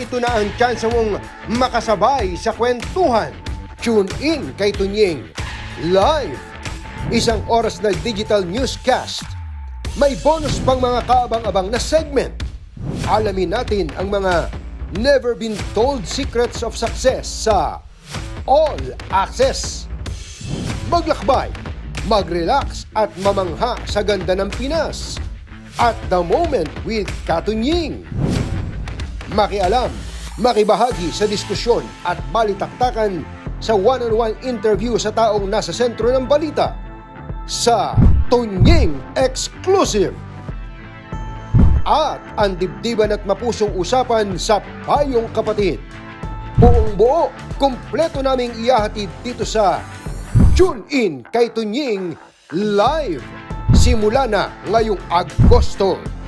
ito na ang chance mong makasabay sa kwentuhan. Tune in kay Tunying Live. Isang oras na digital newscast. May bonus pang mga kaabang-abang na segment. Alamin natin ang mga never been told secrets of success sa All Access. Maglakbay, mag-relax at mamangha sa ganda ng Pinas. At the moment with Katunying. Makialam, makibahagi sa diskusyon at balitaktakan sa one-on-one interview sa taong nasa sentro ng balita sa Tunying Exclusive. At ang dibdiban at mapusong usapan sa Payong Kapatid. Buong buo, kumpleto naming iyahatid dito sa Tune In kay Tunying Live. Simula na ngayong Agosto